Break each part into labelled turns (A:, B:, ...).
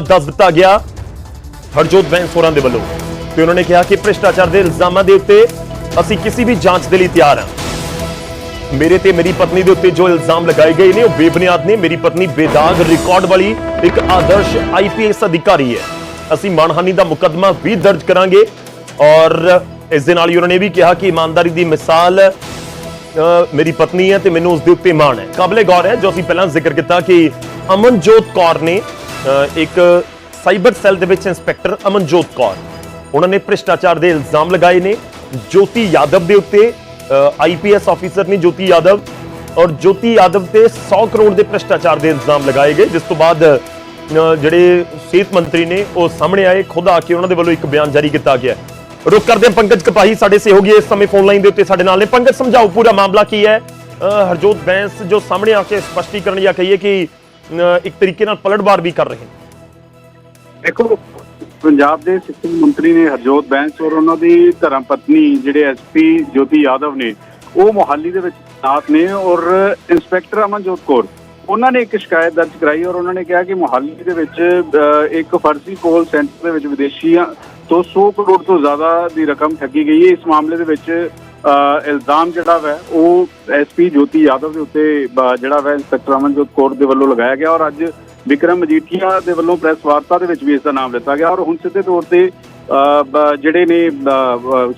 A: ਦੱਸ ਦਿੱਤਾ ਗਿਆ ਹਰਜੋਤ ਬੈਂਸ ਹੋਰਾਂ ਦੇ ਵੱਲੋਂ। ਤੇ ਉਹਨਾਂ ਨੇ ਕਿਹਾ ਕਿ ਭ੍ਰਿਸ਼ਟਾਚਾਰ ਦੇ ਇਲਜ਼ਾਮਾਂ ਦੇ ਉੱਤੇ ਅਸੀਂ ਕਿਸੇ ਵੀ ਜਾਂਚ ਦੇ ਲਈ ਤਿਆਰ ਹਾਂ। ਮੇਰੇ ਤੇ ਮੇਰੀ ਪਤਨੀ ਦੇ ਉੱਤੇ ਜੋ ਇਲਜ਼ਾਮ ਲਗਾਏ ਗਏ ਨੇ, ਉਹ ਬੇਬੁਨਿਆਦ ਨੇ। ਮੇਰੀ ਪਤਨੀ ਬੇਦਾਗ ਰਿਕਾਰਡ ਵਾਲੀ ਇੱਕ ਆਦਰਸ਼ ਆਈਪੀਐਸ ਅਧਿਕਾਰੀ ਹੈ। ਅਸੀਂ ਮਾਨਹਾਨੀ ਦਾ ਮੁਕੱਦਮਾ ਵੀ ਦਰਜ ਕਰਾਂਗੇ ਔਰ ਇਸ ਦੇ ਨਾਲ ਹੀ ਉਹਨਾਂ ਨੇ ਵੀ ਕਿਹਾ ਕਿ ਇਮਾਨਦਾਰੀ ਦੀ ਮਿਸਾਲ ਮੇਰੀ ਪਤਨੀ ਹੈ ਤੇ ਮੈਨੂੰ ਉਸ ਦੇ ਉੱਤੇ ਮਾਣ ਹੈ। ਕਾਬਲੇ ਗੌਰ ਹੈ, ਜੋ ਅਸੀਂ ਪਹਿਲਾਂ ਜ਼ਿਕਰ ਕੀਤਾ ਕਿ ਅਮਨਜੋਤ ਕੌਰ ਨੇ ਇੱਕ ਸਾਈਬਰ ਸੈੱਲ ਦੇ ਵਿੱਚ ਇੰਸਪੈਕਟਰ ਅਮਨਜੋਤ ਕੌਰ। ਉਹਨਾਂ ਨੇ ਭ੍ਰਿਸ਼ਟਾਚਾਰ ਦੇ ਇਲਜ਼ਾਮ ਲਗਾਏ ਨੇ। ਜੋਤੀ ਯਾਦਵ ਦੇ ਉੱਤੇ ਆਈਪੀਐਸ ਆਫੀਸਰ ਨੇ ਜੋਤੀ ਯਾਦਵ ਔਰ ਜੋਤੀ ਯਾਦਵ ਤੇ 100 ਕਰੋੜ ਦੇ ਭ੍ਰਿਸ਼ਟਾਚਾਰ ਦੇ ਇਲਜ਼ਾਮ ਲਗਾਏ ਗਏ, ਜਿਸ ਤੋਂ ਬਾਅਦ ਜਿਹੜੇ ਸਿਹਤ ਮੰਤਰੀ ਨੇ ਉਹ ਸਾਹਮਣੇ ਆਏ, ਖੁਦ ਆ ਕੇ ਉਹਨਾਂ ਦੇ ਵੱਲੋਂ ਇੱਕ ਬਿਆਨ ਜਾਰੀ ਕੀਤਾ ਗਿਆ। ਰੁਕ ਕਰਦੇ ਪੰਕਜ ਕਪਾਹੀ ਸਾਡੇ ਸਹਿਯੋਗੀ ਇਸ ਸਮੇਂ ਫੋਨ ਲਾਈਨ ਦੇ ਉੱਤੇ ਸਾਡੇ ਨਾਲ ਨੇ। ਪੰਕਜ, ਸਮਝਾਓ, ਪੂਰਾ ਮਾਮਲਾ ਕੀ ਹੈ? ਹਰਜੋਤ ਬੈਂਸ ਜੋ ਸਾਹਮਣੇ ਆ ਕੇ ਸਪਸ਼ਟੀਕਰਨ ਜਾਂ ਕਹੀਏ ਕਿ ਇੱਕ ਤਰੀਕੇ ਨਾਲ ਪਲਟਵਾਰ ਵੀ ਕਰ ਰਹੇ ਨੇ।
B: ਦੇਖੋ, ਪੰਜਾਬ ਦੇ ਸਿੱਖਿਆ ਮੰਤਰੀ ਨੇ ਹਰਜੋਤ ਬੈਂਸ ਔਰ ਉਹਨਾਂ ਦੀ ਧਰਮ ਪਤਨੀ ਜਿਹੜੇ ਐਸਪੀ ਜੋਤੀ ਯਾਦਵ ਨੇ, ਉਹ ਮੁਹਾਲੀ ਦੇ ਵਿੱਚ ਤਾਤ ਨੇ ਔਰ ਇੰਸਪੈਕਟਰ ਅਮਨਜੋਤ ਕੌਰ, ਉਹਨਾਂ ਨੇ ਇੱਕ ਸ਼ਿਕਾਇਤ ਦਰਜ ਕਰਾਈ ਔਰ ਉਹਨਾਂ ਨੇ ਕਿਹਾ ਕਿ ਮੁਹਾਲੀ ਦੇ ਵਿੱਚ ਇੱਕ ਫਰਜ਼ੀ ਕੋਲ ਸੈਂਟਰ ਦੇ ਵਿੱਚ ਵਿਦੇਸ਼ੀਆਂ ਤੋਂ 100 ਕਰੋੜ ਤੋਂ ਜ਼ਿਆਦਾ ਦੀ ਰਕਮ ਠੱਗੀ ਗਈ ਹੈ। ਇਸ ਮਾਮਲੇ ਦੇ ਵਿੱਚ ਇਲਜ਼ਾਮ ਜਿਹੜਾ ਵੈ, ਉਹ ਐਸਪੀ ਜੋਤੀ ਯਾਦਵ ਦੇ ਉੱਤੇ ਜਿਹੜਾ ਵੈ, ਇੰਸਪੈਕਟਰ ਅਮਨਜੋਤ ਕੌਰ ਦੇ ਵੱਲੋਂ ਲਗਾਇਆ ਗਿਆ ਔਰ ਅੱਜ ਵਿਕਰਮ ਮਜੀਠੀਆ ਦੇ ਵੱਲੋਂ ਪ੍ਰੈਸ ਵਾਰਤਾ ਦੇ ਵਿੱਚ ਵੀ ਇਸ ਦਾ ਨਾਮ ਲਿੱਤਾ ਗਿਆ ਔਰ ਹੁਣ ਸਿੱਧੇ ਤੌਰ ਤੇ ਜਿਹੜੇ ਨੇ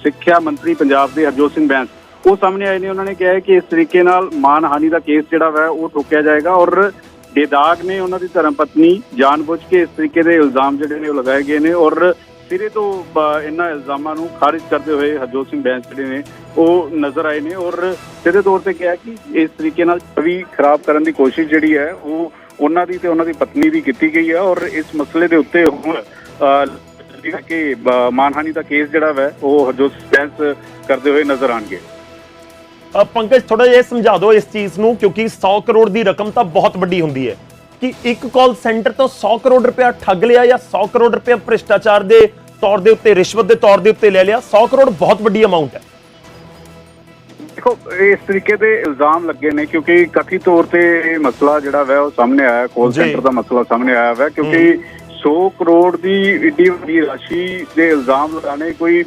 B: ਸਿੱਖਿਆ ਮੰਤਰੀ ਪੰਜਾਬ ਦੇ ਹਰਜੋਤ ਸਿੰਘ ਬੈਂਸ, ਉਹ ਸਾਹਮਣੇ ਆਏ ਨੇ, ਉਹਨਾਂ ਨੇ ਕਿਹਾ ਕਿ ਇਸ ਤਰੀਕੇ ਨਾਲ ਮਾਨਹਾਨੀ ਦਾ ਕੇਸ ਜਿਹੜਾ ਵੈ, ਉਹ ਠੋਕਿਆ ਜਾਏਗਾ ਔਰ ਬੇਦਾਗ ਨੇ ਉਹਨਾਂ ਦੀ ਧਰਮ ਪਤਨੀ ਜਾਣਬੁੱਝ ਕੇ ਇਸ ਤਰੀਕੇ ਦੇ ਇਲਜ਼ਾਮ ਜਿਹੜੇ ਨੇ ਉਹ ਲਗਾਏ ਗਏ ਨੇ ਔਰ ਸਿਰੇ ਤੋਂ ਇਹਨਾਂ ਇਲਜ਼ਾਮਾਂ ਨੂੰ ਖਾਰਿਜ ਕਰਦੇ ਹੋਏ ਹਰਜੋਤ ਸਿੰਘ ਬੈਂਸ ਜਿਹੜੇ ਨੇ ਉਹ ਨਜ਼ਰ ਆਏ ਨੇ ਔਰ ਸਿੱਧੇ ਤੌਰ ਤੇ ਕਿਹਾ ਕਿ ਇਸ ਤਰੀਕੇ ਨਾਲ ਛਵੀ ਖਰਾਬ ਕਰਨ ਦੀ ਕੋਸ਼ਿਸ਼ ਜਿਹੜੀ ਹੈ, ਉਹ ਉਹਨਾਂ ਦੀ ਤੇ ਉਹਨਾਂ ਦੀ ਪਤਨੀ ਦੀ ਕੀਤੀ ਗਈ ਹੈ ਔਰ ਇਸ ਮਸਲੇ ਦੇ ਉੱਤੇ ਹੁਣ ਕਿ ਮਾਨਹਾਨੀ ਦਾ ਕੇਸ ਜਿਹੜਾ ਵੈ, ਉਹ ਹਰਜੋਤ ਸਿੰਘ ਬੈਂਸ ਕਰਦੇ ਹੋਏ ਨਜ਼ਰ ਆਣਗੇ
A: ਪੰਕਜ ਥੋੜਾ ਜਿਹਾ ਸਮਝਾ ਦਿਓ ਇਸ ਚੀਜ਼ ਨੂੰ ਕਿਉਂਕਿ 100 ਕਰੋੜ ਦੀ ਰਕਮ ਤਾਂ ਬਹੁਤ ਵੱਡੀ ਹੁੰਦੀ ਹੈ। ਕਿ ਇੱਕ ਕਾਲ ਸੈਂਟਰ ਤੋਂ 100 ਕਰੋੜ ਰੁਪਇਆ ਠੱਗ ਲਿਆ ਜਾਂ 100 ਕਰੋੜ ਰੁਪਇਆ ਭ੍ਰਿਸ਼ਟਾਚਾਰ ਦੇ ਤੌਰ ਦੇ ਉੱਤੇ ਰਿਸ਼ਵਤ ਦੇ ਤੌਰ ਦੇ ਉੱਤੇ ਲੈ ਲਿਆ 100 ਕਰੋੜ ਬਹੁਤ ਵੱਡੀ ਅਮਾਉਂਟ ਹੈ
B: ਦੇਖੋ ਇਸ ਤਰੀਕੇ ਦੇ ਇਲਜ਼ਾਮ ਲੱਗੇ ਨੇ ਕਿਉਂਕਿ ਕਥਿਤ ਤੌਰ ਤੇ ਇਹ ਮਸਲਾ ਜਿਹੜਾ ਵੈ ਉਹ ਸਾਹਮਣੇ ਆਇਆ ਕੋਲ। ਸੈਂਟਰ ਦਾ ਮਸਲਾ ਸਾਹਮਣੇ ਆਇਆ ਵੈ ਕਿਉਂਕਿ 100 ਕਰੋੜ ਦੀ ਏਡੀ ਵੱਡੀ ਰਾਸ਼ੀ ਦੇ ਇਲਜ਼ਾਮ ਲਗਾਣੇ ਕੋਈ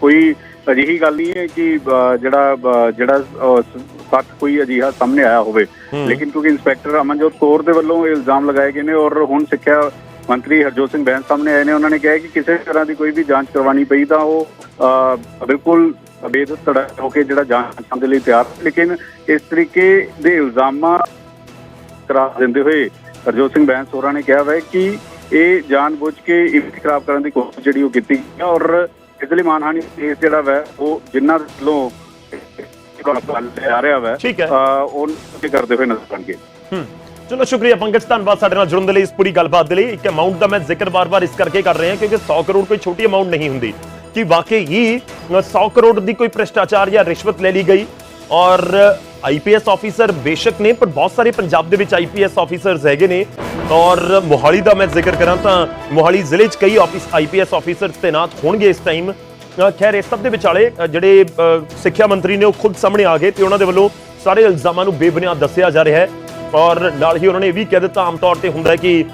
B: ਕੋਈ ਅਜਿਹੀ ਗੱਲ ਨਹੀਂ ਹੈ ਕਿ ਜਿਹੜਾ ਜਿਹੜਾ ਸੱਚ ਕੋਈ ਅਜਿਹਾ ਸਾਹਮਣੇ ਆਇਆ ਹੋਵੇ। ਲੇਕਿਨ ਕਿਉਂਕਿ ਇੰਸਪੈਕਟਰ ਅਮਨਜੋਤ ਕੌਰ ਦੇ ਵੱਲੋਂ ਇਹ ਇਲਜ਼ਾਮ ਲਗਾਏ ਗਏ ਨੇ ਔਰ ਹੁਣ ਸਿੱਖਿਆ ਮੰਤਰੀ ਹਰਜੋਤ ਸਿੰਘ ਬੈਂਸ ਸਾਹਮਣੇ ਆਏ ਨੇ ਉਹਨਾਂ ਨੇ ਕਿਹਾ ਕਿ ਕਿਸੇ ਤਰ੍ਹਾਂ ਦੀ ਕੋਈ ਵੀ ਜਾਂਚ ਕਰਵਾਉਣੀ ਪਈ ਤਾਂ ਉਹ ਬਿਲਕੁਲ ਬੇਦਤੜਾ ਹੋ ਕੇ ਜਿਹੜਾ ਜਾਂਚ ਦੇ ਲਈ ਤਿਆਰ ਹੈ। ਲੇਕਿਨ ਇਸ ਤਰੀਕੇ ਦੇ ਇਲਜ਼ਾਮਾਂ ਕਰਾਰ ਦਿੰਦੇ ਹੋਏ ਹਰਜੋਤ ਸਿੰਘ ਬੈਂਸ ਹੋਰਾਂ ਨੇ ਕਿਹਾ ਹੈ ਕਿ ਇਹ ਜਾਣਬੁੱਝ ਕੇ ਇਮੇਜ ਖਰਾਬ ਕਰਨ ਦੀ ਕੋਸ਼ਿਸ਼ ਜਿਹੜੀ ਉਹ ਕੀਤੀ ਗਈ ਹੈ ਔਰ ਇਸ ਲਈ ਮਾਨਹਾਨੀ ਕੇਸ ਜਿਹੜਾ ਵੈ ਉਹ ਜਿਨ੍ਹਾਂ ਦੇ ਵੱਲੋਂ ਆ ਰਿਹਾ ਵੈ।
A: ਠੀਕ ਹੈ।
B: ਅਹ, ਉਹ ਇਹ ਕਰਦੇ ਹੋਏ ਨਜ਼ਰ ਆਉਣਗੇ।
A: ਹੂੰ। ਚਲੋ ਸ਼ੁਕਰੀਆ ਪੰਕਜ ਧੰਨਵਾਦ ਸਾਡੇ ਨਾਲ ਜੁੜਨ ਦੇ ਲਈ ਇਸ ਪੂਰੀ ਗੱਲਬਾਤ ਦੇ ਲਈ। ਇੱਕ ਅਮਾਉਂਟ ਦਾ ਮੈਂ ਜ਼ਿਕਰ ਬਾਰ-ਬਾਰ ਇਸ ਕਰਕੇ ਕਰ ਰਿਹਾ ਕਿਉਂਕਿ 100 ਕਰੋੜ ਕੋਈ ਛੋਟੀ ਅਮਾਉਂਟ ਨਹੀਂ ਹੁੰਦੀ। ਕਿ ਵਾਕਈ ਹੀ 100 ਕਰੋੜ ਦੀ ਕੋਈ ਭ੍ਰਿਸ਼ਟਾਚਾਰ ਜਾਂ ਰਿਸ਼ਵਤ ਲੈ ਲਈ ਗਈ। ਔਰ ਆਈਪੀਐਸ ਆਫੀਸਰ ਬੇਸ਼ੱਕ ਨੇ ਪਰ ਬਹੁਤ ਸਾਰੇ ਪੰਜਾਬ ਦੇ ਵਿੱਚ ਆਈਪੀਐਸ ਆਫੀਸਰਸ ਹੈਗੇ ਨੇ। ਔਰ ਮੋਹਾਲੀ ਦਾ ਮੈਂ ਜ਼ਿਕਰ ਕਰਾਂ ਤਾਂ ਮੋਹਾਲੀ ਜ਼ਿਲ੍ਹੇ 'ਚ ਕਈ ਆਫਿਸ ਆਈਪੀਐਸ ਆਫੀਸਰਸ ਤੈਨਾਤ ਹੋਣਗੇ ਇਸ ਟਾਈਮ ਖੈਰ, ਇਸ ਸਭ ਦੇ ਵਿਚਾਲੇ ਜਿਹੜੇ ਸਿੱਖਿਆ ਮੰਤਰੀ ਨੇ ਉਹ ਖੁਦ ਸਾਹਮਣੇ ਆ ਗਏ ਤੇ ਉਹਨਾਂ ਦੇ ਵੱਲੋਂ ਸਾਰੇ ਇਲਜ਼ਾਮਾਂ ਨੂੰ ਬੇਬੁਨਿਆਦ ਦੱਸਿਆ ਜਾ ਰਿਹਾ ਹੈ। ਔਰ ਨਾਲ ਹੀ ਉਹਨਾਂ ਨੇ ਇਹ ਵੀ ਕਹਿ ਦਿੱਤਾ, ਆਮ ਤੌਰ ਤੇ ਹੁੰਦਾ ਕਿ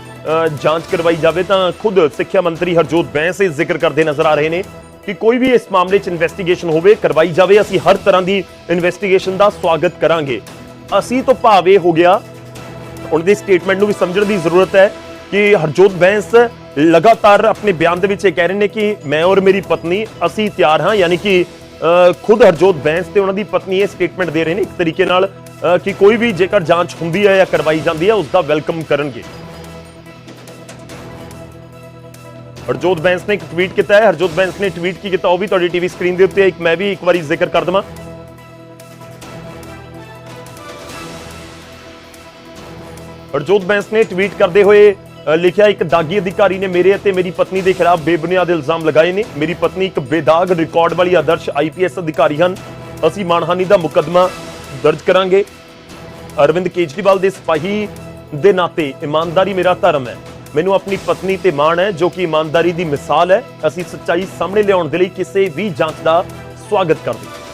A: ਜਾਂਚ ਕਰਵਾਈ ਜਾਵੇ ਤਾਂ ਖੁਦ ਸਿੱਖਿਆ ਮੰਤਰੀ ਹਰਜੋਤ ਬੈਂਸ ਇਹ ਜ਼ਿਕਰ ਕਰਦੇ ਨਜ਼ਰ ਆ ਰਹੇ ਨੇ ਕਿ ਕੋਈ ਵੀ ਇਸ ਮਾਮਲੇ 'ਚ ਇਨਵੈਸਟੀਗੇਸ਼ਨ ਹੋਵੇ, ਕਰਵਾਈ ਜਾਵੇ, ਅਸੀਂ ਹਰ ਤਰ੍ਹਾਂ ਦੀ ਇਨਵੈਸਟੀਗੇਸ਼ਨ ਦਾ ਸਵਾਗਤ ਕਰਾਂਗੇ। ਅਸੀਂ ਤੋਂ ਭਾਵ ਹੋ ਗਿਆ ਉਹਨਾਂ ਦੀ ਸਟੇਟਮੈਂਟ ਨੂੰ ਵੀ ਸਮਝਣ ਦੀ ਜ਼ਰੂਰਤ ਹੈ ਕਿ ਹਰਜੋਤ ਬੈਂਸ ਲਗਾਤਾਰ ਆਪਣੇ ਬਿਆਨ ਦੇ ਵਿੱਚ ਇਹ ਕਹਿ ਰਹੇ ਨੇ ਕਿ ਮੈਂ ਔਰ ਮੇਰੀ ਪਤਨੀ ਅਸੀਂ ਤਿਆਰ ਹਾਂ, ਯਾਨੀ ਕਿ ਖੁਦ ਹਰਜੋਤ ਬੈਂਸ ਤੇ ਉਹਨਾਂ ਦੀ ਪਤਨੀ ਇਹ ਸਟੇਟਮੈਂਟ ਦੇ ਰਹੇ ਨੇ ਇੱਕ ਤਰੀਕੇ ਨਾਲ ਕਿ ਕੋਈ ਵੀ ਜੇਕਰ ਜਾਂਚ ਹੁੰਦੀ ਹੈ ਜਾਂ ਕਰਵਾਈ ਜਾਂਦੀ ਹੈ, ਉਸ ਦਾ ਵੈਲਕਮ ਕਰਨਗੇ। ਹਰਜੋਤ ਬੈਂਸ ਨੇ ਇੱਕ ਟਵੀਟ ਕੀਤਾ ਹੈ। ਹਰਜੋਤ ਬੈਂਸ ਨੇ ਟਵੀਟ ਕੀ ਕੀਤਾ? ਉਹ ਵੀ ਤੁਹਾਡੀ ਟੀਵੀ ਸਕਰੀਨ ਦੇ ਉੱਤੇ ਇੱਕ ਮੈਂ ਵੀ ਇੱਕ ਵਾਰੀ ਜ਼ਿਕਰ ਕਰ ਦਵਾਂ। ਹਰਜੋਤ ਬੈਂਸ ਨੇ ਟਵੀਟ ਕਰਦੇ ਹੋਏ ਲਿਖਿਆ ਇੱਕ ਦਾਗੀ ਅਧਿਕਾਰੀ ਨੇ ਮੇਰੇ ਅਤੇ ਮੇਰੀ ਪਤਨੀ ਦੇ ਖਿਲਾਫ ਬੇਬੁਨਿਆਦ ਇਲਜ਼ਾਮ ਲਗਾਏ ਨੇ। ਮੇਰੀ ਪਤਨੀ ਇੱਕ ਬੇਦਾਗ ਰਿਕਾਰਡ ਵਾਲੀ ਆਦਰਸ਼ ਆਈਪੀਐਸ ਅਧਿਕਾਰੀ ਹਨ। ਅਸੀਂ ਮਾਨਹਾਨੀ ਦਾ ਮੁਕੱਦਮਾ ਦਰਜ ਕਰਾਂਗੇ। ਅਰਵਿੰਦ ਕੇਜਰੀਵਾਲ ਦੇ ਸਿਪਾਹੀ ਦੇ ਨਾਤੇ ਇਮਾਨਦਾਰੀ ਮੇਰਾ ਧਰਮ ਹੈ। ਮੈਨੂੰ ਆਪਣੀ ਪਤਨੀ ਤੇ ਮਾਣ ਹੈ, ਜੋ ਕਿ ਇਮਾਨਦਾਰੀ ਦੀ ਮਿਸਾਲ ਹੈ। ਅਸੀਂ ਸੱਚਾਈ ਸਾਹਮਣੇ ਲਿਆਉਣ ਦੇ ਲਈ ਕਿਸੇ ਵੀ ਜਾਂਚ ਦਾ ਸਵਾਗਤ ਕਰਦੇ ਹਾਂ।